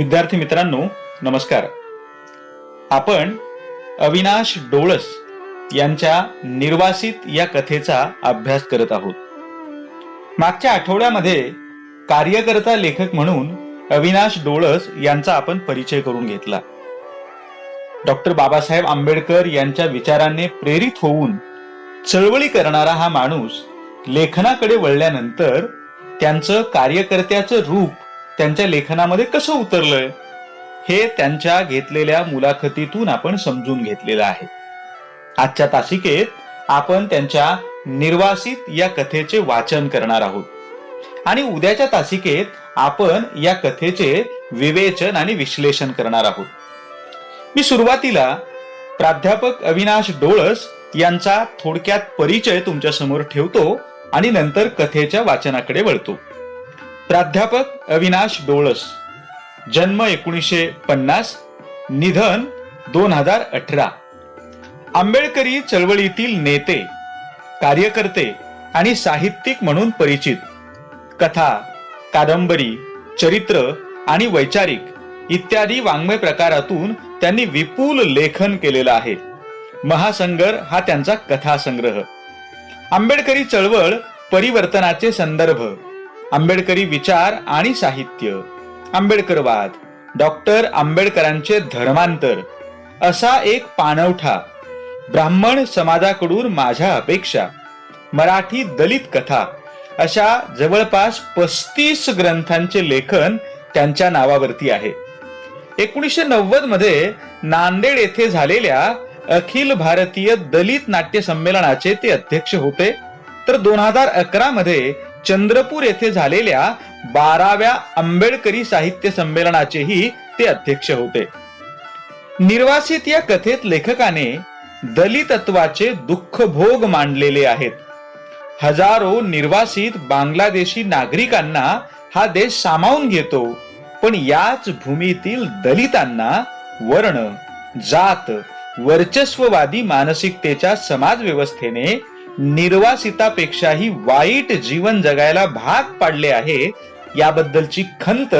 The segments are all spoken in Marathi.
विद्यार्थी मित्रांनो नमस्कार. आपण अविनाश डोळस यांच्या निर्वासित या कथेचा अभ्यास करत आहोत. मागच्या आठवड्यामध्ये कार्यकर्ता लेखक म्हणून अविनाश डोळस यांचा आपण परिचय करून घेतला. डॉक्टर बाबासाहेब आंबेडकर यांच्या विचारांनी प्रेरित होऊन चळवळी करणारा हा माणूस लेखनाकडे वळल्यानंतर त्यांचं कार्यकर्त्याचं रूप त्यांच्या लेखनामध्ये कसं उतरलंय? हे त्यांच्या घेतलेल्या मुलाखतीतून आपण समजून घेतलेलं आहे. आजच्या तासिकेत आपण त्यांच्या निर्वासित या कथेचे वाचन करणार आहोत. आणि उद्याच्या तासिकेत आपण या कथेचे विवेचन आणि विश्लेषण करणार आहोत. मी सुरुवातीला प्राध्यापक अविनाश डोळस यांचा थोडक्यात परिचय तुमच्यासमोर ठेवतो आणि नंतर कथेच्या वाचनाकडे वळतो. प्राध्यापक अविनाश डोळस. जन्म एकोणीसशे पन्नास निधन दोन हजार अठरा. आंबेडकरी चळवळीतील नेते कार्यकर्ते आणि साहित्यिक म्हणून परिचित. कथा कादंबरी चरित्र आणि वैचारिक इत्यादी वाङ्मय प्रकारातून त्यांनी विपुल लेखन केलेलं आहे. महासंगर हा त्यांचा कथा संग्रह आंबेडकरी चळवळ परिवर्तनाचे संदर्भ. आंबेडकरी विचार आणि साहित्य. आंबेडकरवाद. डॉक्टर आंबेडकरांचे धर्मांतर. असा एक पाणवठा ब्राह्मण समाजाकडून माझ्या अपेक्षा. मराठी दलित कथा. अशा जवळपास पस्तीस ग्रंथांचे लेखन त्यांच्या नावावरती आहे. एकोणीसशे नव्वदमध्ये नांदेड येथे झालेल्या अखिल भारतीय दलित नाट्य संमेलनाचे ते अध्यक्ष होते. तर दोन हजार अकरा मध्ये चंद्रपूर येथे झालेल्या बाराव्या आंबेडकरी साहित्य संमेलनाचेही ते अध्यक्ष होते. निर्वासित या कथेत लेखकाने दलितत्वाचे दुःख भोग मांडलेले आहेत. हजारो निर्वासित बांगलादेशी नागरिकांना हा देश सामावून घेतो पण याच भूमीतील दलितांना वर्ण जात वर्चस्ववादी मानसिकतेच्या समाज व्यवस्थेने निर्वासितापेक्षाही वाईट जीवन जगायला भाग पाडले आहे याबद्दलची खंत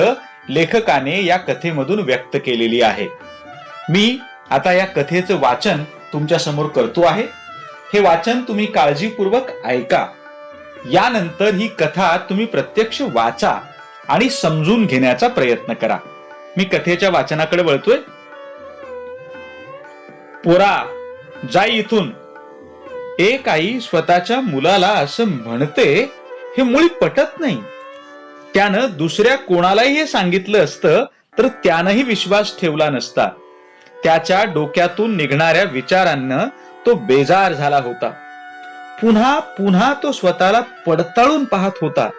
लेखकाने या कथेमधून व्यक्त केलेली आहे. मी आता या कथेचं वाचन तुमच्यासमोर करतो आहे. हे वाचन तुम्ही काळजीपूर्वक ऐका. यानंतर ही कथा तुम्ही प्रत्यक्ष वाचा आणि समजून घेण्याचा प्रयत्न करा. मी कथेच्या वाचनाकडे वळतोय. पोरा जाई इथून. एक आई स्वतःच्या मुलाला असं म्हणते हे मुळी पटत नाही. त्यानं दुसऱ्या कोणालाही हे सांगितलं असतं तर त्यानंही विश्वास ठेवला नसता. त्याच्या डोक्यातून निघणाऱ्या विचारांना तो बेजार झाला होता. पुन्हा पुन्हा तो स्वतःला पडताळून पाहत होता.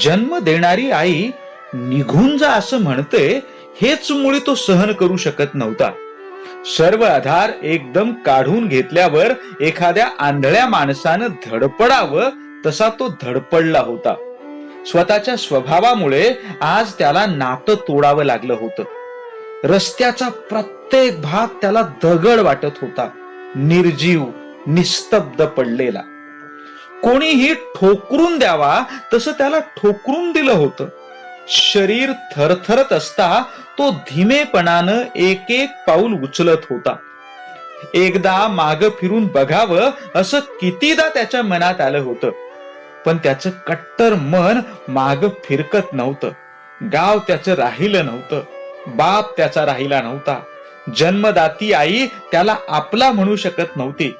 जन्म देणारी आई निघून जा असं म्हणते हेच मुळी तो सहन करू शकत नव्हता. सर्व आधार एकदम काढून घेतल्यावर एखाद्या आंधळ्या माणसानं धडपडावं तसा तो धडपडला होता. स्वतःच्या स्वभावामुळे आज त्याला नातं तोडावं लागलं होतं. रस्त्याचा प्रत्येक भाग त्याला दगड वाटत होता. निर्जीव निस्तब्ध पडलेला. कोणीही ठोकरून द्यावा तसं त्याला ठोकरून दिलं होतं. शरीर थरथरत असता तो धीमेपणानं एक एक पाऊल उचलत होता. एकदा माग फिरून बघावं असं कितीदा त्याच्या मनात आलं होतं. पण त्याचं कट्टर मन माग फिरकत नव्हतं. गाव त्याचं राहिलं नव्हतं. बाप त्याचा राहिला नव्हता. जन्मदाती आई त्याला आपला म्हणू शकत नव्हती.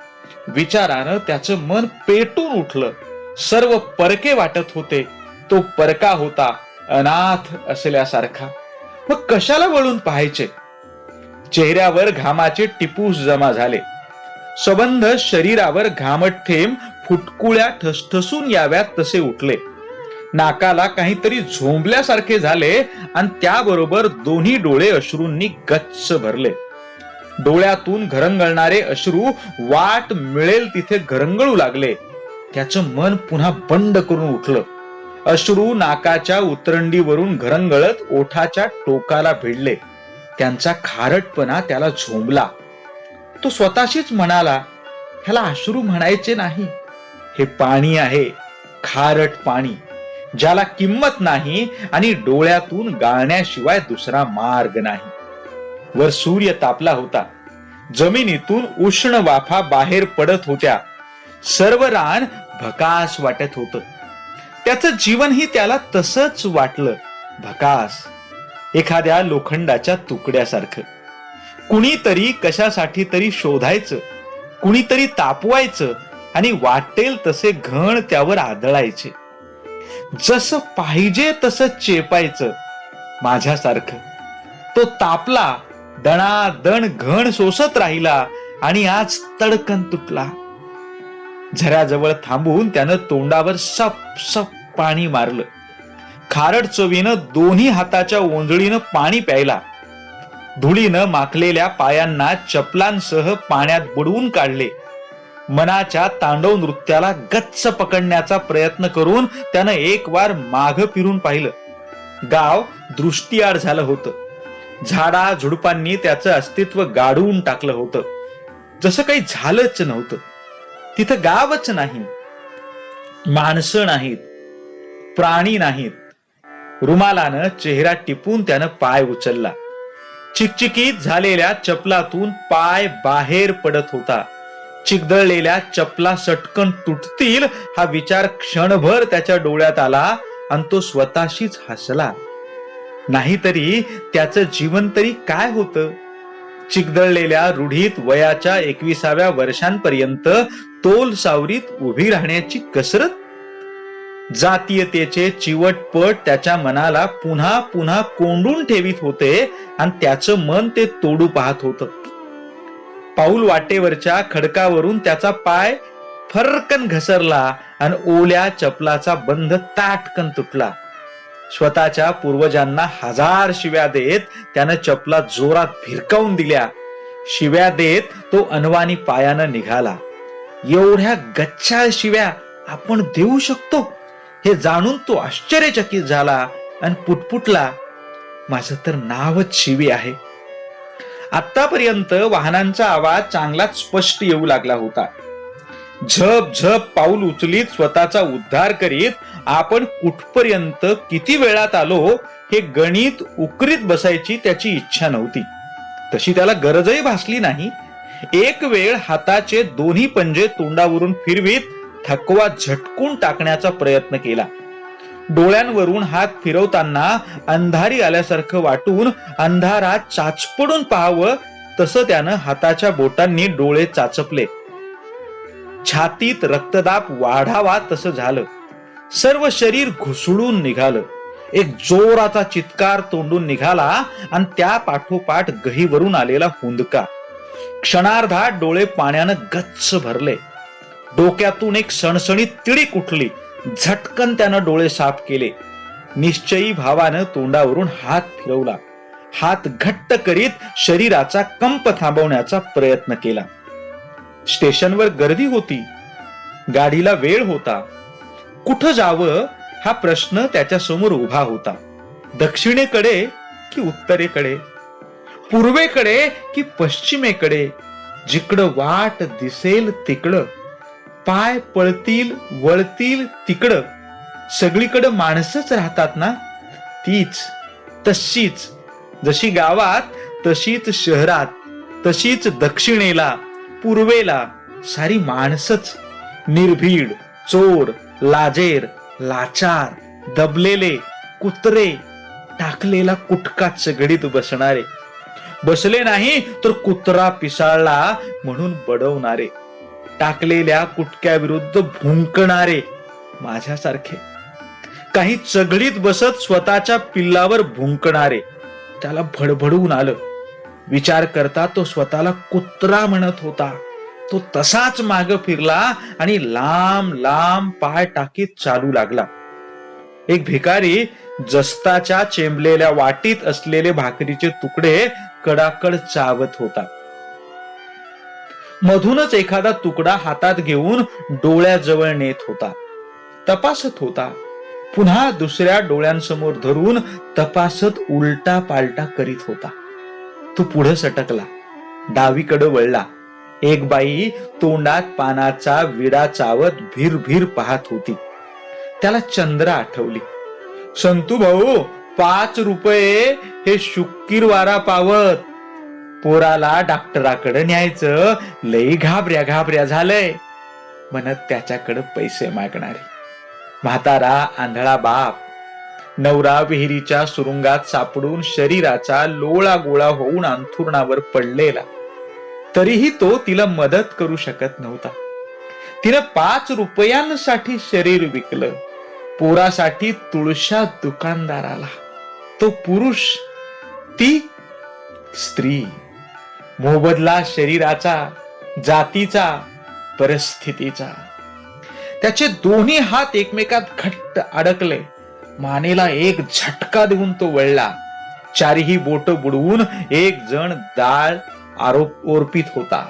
विचारानं त्याचं मन पेटून उठलं. सर्व परके वाटत होते. तो परका होता. अनाथ असल्यासारखा. मग कशाला वळून पाहायचे? चेहऱ्यावर घामाचे टिपूस जमा झाले. सबंध शरीरावर घामट थेंब फुटकुळ्या ठसठसून याव्यात तसे उठले. नाकाला काहीतरी झोंबल्यासारखे झाले आणि त्याबरोबर दोन्ही डोळे अश्रूंनी गच्च भरले. डोळ्यातून घरंगळणारे अश्रू वाट मिळेल तिथे घरंगळू लागले. त्याचं मन पुन्हा बंड करून उठलं. अश्रू नाकाच्या उतरंडीवरून घरंगळत ओठाच्या टोकाला भिडले. त्यांचा खारटपणा त्याला झोंबला. तो स्वतःशीच म्हणाला ह्याला अश्रू म्हणायचे नाही. हे पाणी आहे खारट पाणी ज्याला किंमत नाही आणि डोळ्यातून गाळण्याशिवाय दुसरा मार्ग नाही. वर सूर्य तापला होता. जमिनीतून उष्ण वाफा बाहेर पडत होत्या. सर्व रान भकास वाटत होतं. त्याचं जीवनही त्याला तसंच वाटलं. भकास. एखाद्या लोखंडाच्या तुकड्यासारखं. कुणीतरी कशासाठी तरी शोधायचं. कुणीतरी तापवायचं आणि वाटेल तसे घण त्यावर आदळायचे. जसं पाहिजे तसं चेपायचं. माझ्यासारखं. तो तापला दणादण घण सोसत राहिला आणि आज तडकन तुटला. झऱ्याजवळ थांबून त्यानं तोंडावर सप सप पाणी मारलं. खारट चवीनं दोन्ही हाताच्या ओंजळीनं पाणी प्यायला. धुळीनं माखलेल्या पायांना चपलांसह पाण्यात बुडवून काढले. मनाच्या तांडव नृत्याला गच्च पकडण्याचा प्रयत्न करून त्यानं एक वार माघ फिरून पाहिलं. गाव दृष्टीआड झालं होतं. झाडा झुडपांनी त्याचं अस्तित्व गाडवून टाकलं होतं. जसं काही झालंच नव्हतं. तिथं गावच नाही माणसं नाहीत. प्राणी नाहीत. रुमालानं चेहरा टिपून त्यानं पाय उचलला. चिकचिकीत झालेल्या चपलातून पाय बाहेर पडत होता. चिकदळलेल्या चपला सटकन तुटतील हा विचार क्षणभर त्याच्या डोळ्यात आला आणि तो स्वतःशीच हसला. नाहीतरी त्याचं जीवन तरी काय होतं? चिकदळलेल्या रूढीत वयाच्या एकविसाव्या वर्षांपर्यंत तोल सावरीत उभी राहण्याची कसरत? जातीयतेचे चिवटपट त्याच्या मनाला पुन्हा पुन्हा कोंडून ठेवीत होते आणि त्याचं मन ते तोडू पाहत होतं. पाऊल वाटेवरच्या खडकावरून त्याचा पाय फरकन घसरला आणि ओल्या चपलाचा बंध ताटकन तुटला. स्वतःच्या पूर्वजांना हजार शिव्या देत त्यानं चपला जोरात भिरकावून दिल्या. शिव्या देत तो अनवानी पायानं निघाला. एवढ्या गच्छा शिव्या आपण देऊ शकतो? हे जाणून तो आश्चर्यचकित झाला आणि पुटपुटला माझं तर नावच शिवी आहे. आतापर्यंत वाहनांचा आवाज चांगलाच स्पष्ट येऊ लागला होता. झप झप पाऊल उचलीत स्वतःचा उद्धार करीत आपण कुठपर्यंत किती वेळात आलो हे गणित उकरीत बसायची त्याची इच्छा नव्हती. तशी त्याला गरजही भासली नाही. एक वेळ हाताचे दोन्ही पंजे तोंडावरून फिरवीत थकवा झटकून टाकण्याचा प्रयत्न केला. डोळ्यांवरून हात फिरवताना अंधारी आल्यासारखं वाटून अंधारात चाचपडून पाहावं तसं त्यानं हाताच्या बोटांनी डोळे चाचपले. छातीत रक्तदाब वाढावा तसं झालं. सर्व शरीर घुसळून निघालं. एक जोराचा चित्कार तोंडून निघाला आणि त्या पाठोपाठ गहीवरून आलेला हुंदका. क्षणार्धात डोळे पाण्यानं गच्च भरले. डोक्यातून एक सणसणीत तिळीक उठली झटकन त्यानं डोळे साफ केले. निश्चयी भावानं तोंडावरून हात फिरवला. हात घट्ट करीत शरीराचा कंप थांबवण्याचा प्रयत्न केला. स्टेशनवर गर्दी होती. गाडीला वेळ होता. कुठं जावं हा प्रश्न त्याच्यासमोर उभा होता. दक्षिणेकडे की उत्तरेकडे? पूर्वेकडे की पश्चिमेकडे? जिकडं वाट दिसेल तिकडं. पाय पळतील वळतील तिकडं. सगळीकडं माणसंच राहतात ना? तीच तशीच. जशी गावात तशीच शहरात. तशीच दक्षिणेला. पूर्वेला सारी माणसच निर्भीड चोर लाजेर लाचार दबलेले कुत्रे टाकलेला कुटका चगडीत बसणारे. बसले नाही तर कुत्रा पिसाळला म्हणून बडवणारे. टाकलेल्या कुटक्याविरुद्ध भुंकणारे माझ्यासारखे. काही चगडीत बसत स्वतःच्या पिल्लावर भुंकणारे. त्याला भडभडून आलं. विचार करता तो स्वतःला कुत्रा म्हणत होता. तो तसाच माग फिरला आणि लांब लांब पाय टाकीत चालू लागला. एक भिकारी जस्ताच्या चेंबलेल्या वाटीत असलेले भाकरीचे तुकडे कडाकड चावत होता. मधूनच एखादा तुकडा हातात घेऊन डोळ्याजवळ नेत होता. तपासत होता. पुन्हा दुसऱ्या डोळ्यांसमोर धरून तपासत उलटा पालटा करीत होता. तो पुढे सटकला. डावीकडे वळला. एक बाई तोंडात पानाचा विडा चावत भीर भीर पाहत होती. त्याला चंद्र आठवली. संतू भाऊ पाच रुपये हे शुक्कीरवारा पावत. पोराला डॉक्टराकडे न्यायचं लई घाबऱ्या घाबऱ्या झालंय. म्हणत त्याच्याकडे पैसे मागणारी. म्हातारा आंधळा बाप नवरा विहिरीच्या सुरुंगात सापडून शरीराचा लोळा गोळा होऊन अंथुरणावर पडलेला. तरीही तो तिला मदत करू शकत नव्हता. तिनं पाच रुपयांसाठी शरीर विकलं. पोरासाठी तुळशा दुकानदाराला. तो पुरुष ती स्त्री. मोबदला शरीराचा जातीचा परिस्थितीचा. त्याचे दोन्ही हात एकमेकात घट्ट अडकले. मानेला एक झटका देऊन तो वळला. चारही बोट बुडवून एक जण दाळ आरोप ओरपित होता.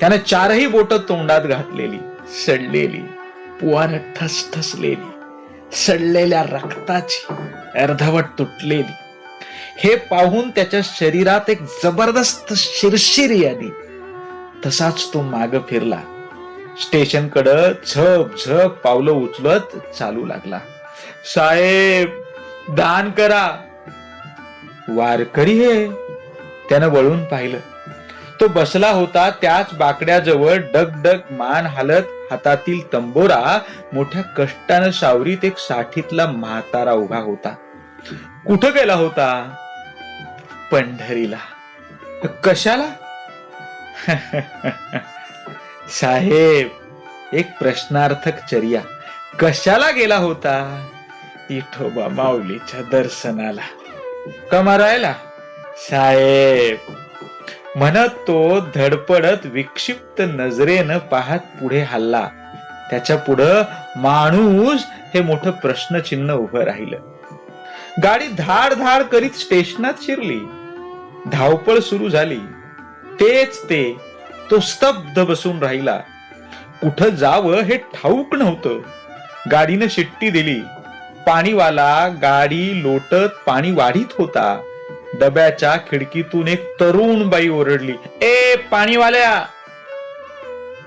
त्याने चारही बोट तोंडात घातलेली सडलेली पुवार ठसठसलेली सडलेल्या रक्ताची अर्धवट तुटलेली. हे पाहून त्याच्या शरीरात एक जबरदस्त शिरशिरी आली. तसाच तो माग फिरला. स्टेशनकडं झप झप पावलं उचलत चालू लागला. साहेब दान करा. वारकरी हे. त्यानं वळून पाहिलं. तो बसला होता त्याच बाकड्याजवळ डगडग मान हालत हातातील तंबोरा मोठ्या कष्टानं सावरीत एक साठीतला म्हातारा उभा होता. कुठं गेला होता? पंढरीला. कशाला? साहेब एक प्रश्नार्थक चर्या. कशाला गेला होता? इठोबा माऊलीच्या दर्शनाला. कमारायला साहेब म्हणत तो धडपडत विक्षिप्त नजरेनं पाहत पुढे हल्ला. त्याच्या पुढं माणूस हे मोठं प्रश्नचिन्ह उभं राहिलं. गाडी धाड धाड करीत स्टेशनात शिरली. धावपळ सुरू झाली. तेच ते तो स्तब्ध बसून राहिला. कुठं जावं हे ठाऊक नव्हतं. गाडीनं शिट्टी दिली. पाणीवाला गाडी लोटत पाणी वाढीत होता. डब्याच्या खिडकीतून एक तरुण बाई ओरडली ए पाणीवाल्या!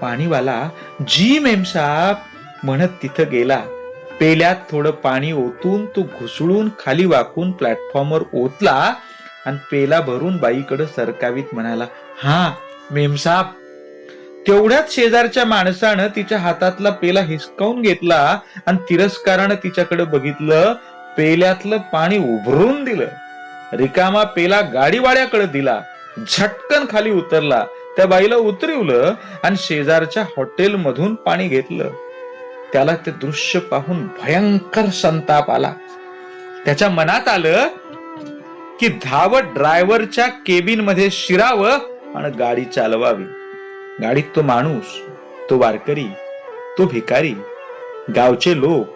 पाणीवाला जी मेमसाब म्हणत तिथं गेला. पेल्यात थोडं पाणी ओतून तो घुसळून खाली वाकून प्लॅटफॉर्मवर ओतला आणि पेला भरून बाईकडे सरकावीत म्हणाला हा मेमसाब तेवढ्याच शेजारच्या माणसानं तिच्या हातातला पेला हिसकावून घेतला आणि तिरस्कारानं तिच्याकडे बघितलं पेल्यातलं पाणी उभरून दिलं. रिकामा पेला गाडीवाड्याकडे दिला. झटकन खाली उतरला. त्या बाईला उतरवलं आणि शेजारच्या हॉटेल मधून पाणी घेतलं. त्याला ते दृश्य पाहून भयंकर संताप आला. त्याच्या मनात आलं की धावत ड्रायव्हरच्या केबिनमध्ये शिरावं आणि गाडी चालवावी. गाडीत तो माणूस तो वारकरी तो भिकारी गावचे लोक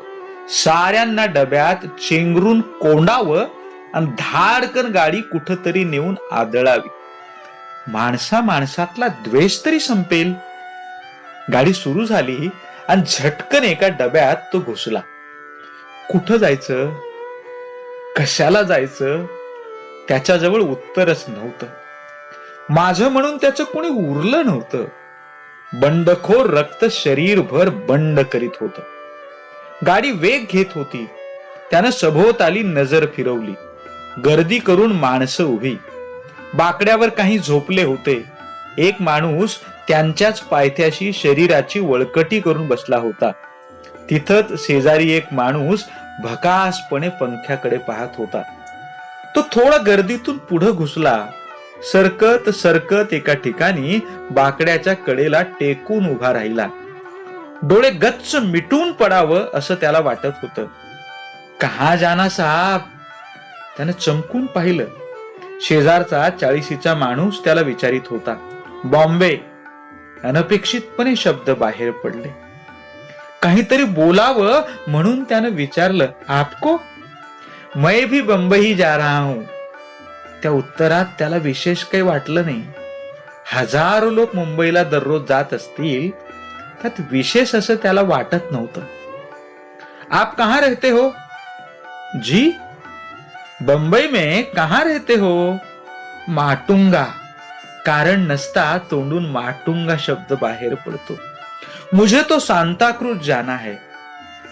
साऱ्यांना डब्यात चेंगरून कोंडावं आणि धाडकन गाडी कुठतरी नेऊन आदळावी. माणसा माणसातला द्वेष तरी संपेल. गाडी सुरू झाली आणि झटकन एका डब्यात तो घुसला. कुठं जायचं? कशाला जायचं? त्याच्याजवळ उत्तरच नव्हतं. माझं म्हणून त्याचं कोणी उरलं नव्हतं. बंडखोर रक्त शरीरभर बंड करीत होत. गाडी वेग घेत होती. त्यानं सभोवताली नजर फिरवली. गर्दी करून माणसं उभी. बाकड्यावर काही झोपले होते. एक माणूस त्यांच्याच पायथ्याशी शरीराची वळकटी करून बसला होता. तिथंच शेजारी एक माणूस भकासपणे पंख्याकडे पाहत होता. तो थोडा गर्दीतून पुढे घुसला. सरकत सरकत एका ठिकाणी बाकड्याच्या कडेला टेकून उभा राहिला. डोळे गच्च मिटून पडावं असं त्याला वाटत होत. कहा जाना साहेब? त्यानं चमकून पाहिलं. शेजारचा चाळीशीचा माणूस त्याला विचारित होता. बॉम्बे. अनपेक्षितपणे शब्द बाहेर पडले. काहीतरी बोलावं म्हणून त्यानं विचारलं आपको? मैं भी बंबई जा रहा हूं. त्या उत्तरात त्याला विशेष काही वाटलं नाही. हजारो लोक मुंबईला दररोज जात असतील त्यात विशेष असं त्याला वाटत नव्हतं. आप कहा रहते हो? जी? बंबई में कहा रहते हो? माटुंगा. कारण नसता तोंडून माटुंगा शब्द बाहेर पडतो. मुझे तो सांताक्रूज जाना है.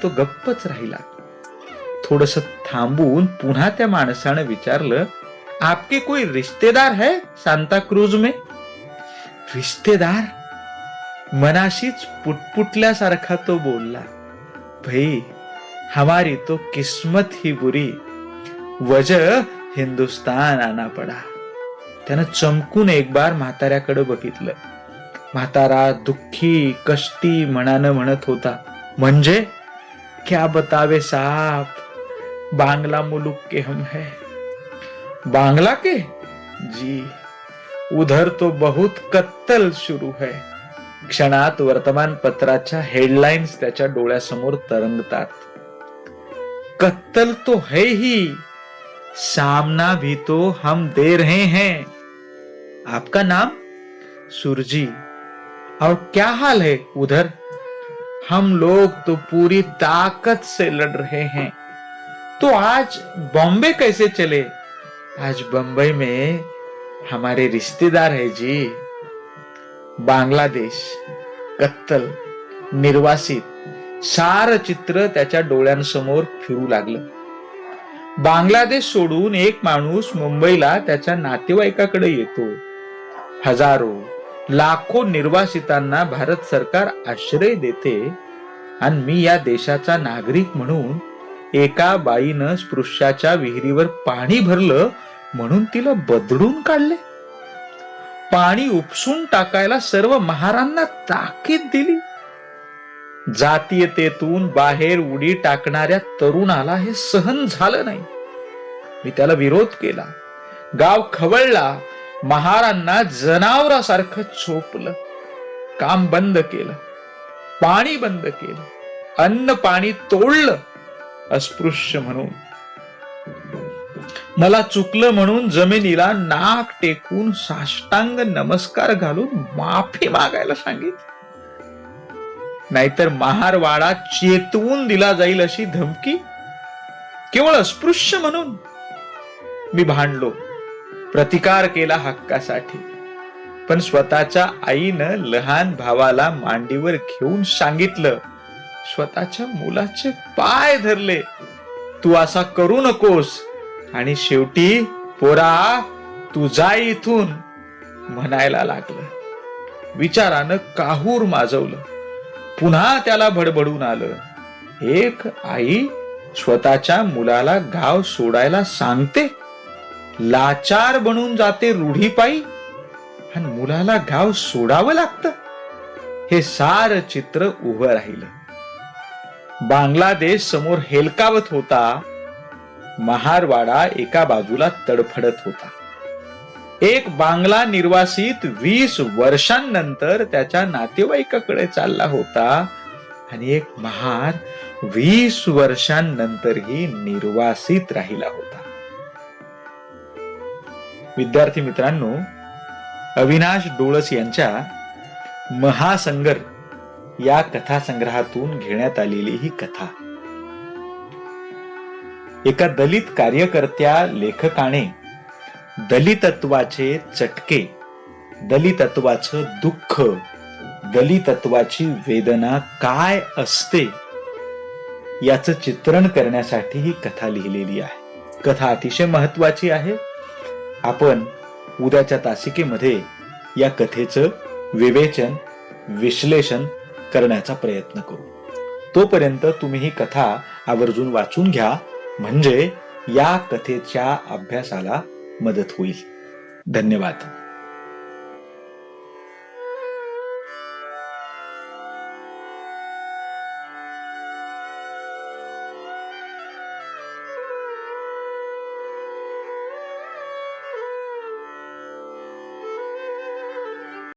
तो गप्पच राहिला. थोडस थांबून पुन्हा त्या माणसानं विचारलं आपके कोई रिश्तेदार है सांता क्रूज में? रिश्तेदार? मनाशीच पुटपुटल्यासारखा तो बोलला. भाई हमारी तो किस्मत ही बुरी. वजह हिंदुस्तान आना पडा. त्यानं चमकून एक बार म्हाताऱ्याकडे बघितलं. म्हातारा दुःखी कष्टी म्हणानं म्हणत होता. म्हणजे? क्या बतावे साप बांगला मुलुक के हम है. बांग्ला के? जी उधर तो बहुत कत्तल शुरू है। क्षणात वर्तमानपत्राच्या हेडलाईन्स त्याच्या डोळ्यासमोर तरंगतात. कत्तल तो है ही। सामना भी तो हम दे रहे हैं। आपका नाम? सुरजी। और क्या हाल है उधर? हम लोग तो पूरी ताकत से लड़ रहे हैं। तो आज बॉम्बे कैसे चले? आज बंबई में हमारे रिश्तेदार है जी। बांगलादेश कत्तल निर्वासित सार चित्र त्याच्या डोळ्यांसमोर फिरू लागलं। बांगलादेश सोडून एक माणूस मुंबईला त्याच्या नातेवाईकाकडे येतो। हजारो लाखो निर्वासितांना भारत सरकार आश्रय देते आणि मी या देशाचा नागरिक म्हणून एका बाईनं स्पृश्याच्या विहिरीवर पाणी भरलं म्हणून तिला बदडून काढले. पाणी उपसून टाकायला सर्व महारांना ताकीद दिली. जातीयतेतून बाहेर उडी टाकणाऱ्या तरुणाला हे सहन झालं नाही. मी त्याला विरोध केला. गाव खवळला. महारांना जनावरासारखं झोपलं. काम बंद केलं. पाणी बंद केलं. अन्न पाणी तोडलं. अस्पृश्य म्हणून. मला चुकलं म्हणून जमिनीला नाक टेकून साष्टांग नमस्कार घालून माफी मागायला सांगितलं. नाहीतर महारवाडा चेतवून दिला जाईल अशी धमकी? केवळ अस्पृश्य म्हणून? मी भांडलो. प्रतिकार केला हक्कासाठी. पण स्वतःच्या आईनं लहान भावाला मांडीवर घेऊन सांगितलं स्वतःच्या मुलाचे पाय धरले. तू असा करू नकोस. आणि शेवटी पोरा तू जा इथून म्हणायला लागलं. विचारानं काहूर माजवलं. पुन्हा त्याला भडबडून आलं. एक आई स्वतःच्या मुलाला गाव सोडायला सांगते लाचार बनून जाते रूढीपायी आणि मुलाला गाव सोडावं लागतं. हे सार चित्र उभं राहिलं. बांगलादेश समोर हेलकावत होता. महारवाडा एका बाजूला तडफडत होता. एक बांगला निर्वासित वीस वर्षांनंतर त्याच्या नातेवाईकाकडे चालला होता आणि एक महार वीस वर्षांनंतरही निर्वासित राहिला होता. विद्यार्थी मित्रांनो अविनाश डोळस यांच्या महासंगर या कथासंग्रहातून घेण्यात आलेली ही कथा. एका दलित कार्यकर्त्या लेखकाने दलितत्वाचे चटके दलितत्वाचं दुःख दलितत्वाची वेदना काय असते याचं चित्रण करण्यासाठी ही कथा लिहिलेली आहे. कथा अतिशय महत्वाची आहे. आपण उद्याच्या तासिकेमध्ये या कथेचं विवेचन विश्लेषण करण्याचा प्रयत्न करू. तोपर्यंत तुम्ही ही कथा आवर्जून वाचून घ्या. म्हणजे या कथेच्या अभ्यासाला मदत होईल. धन्यवाद.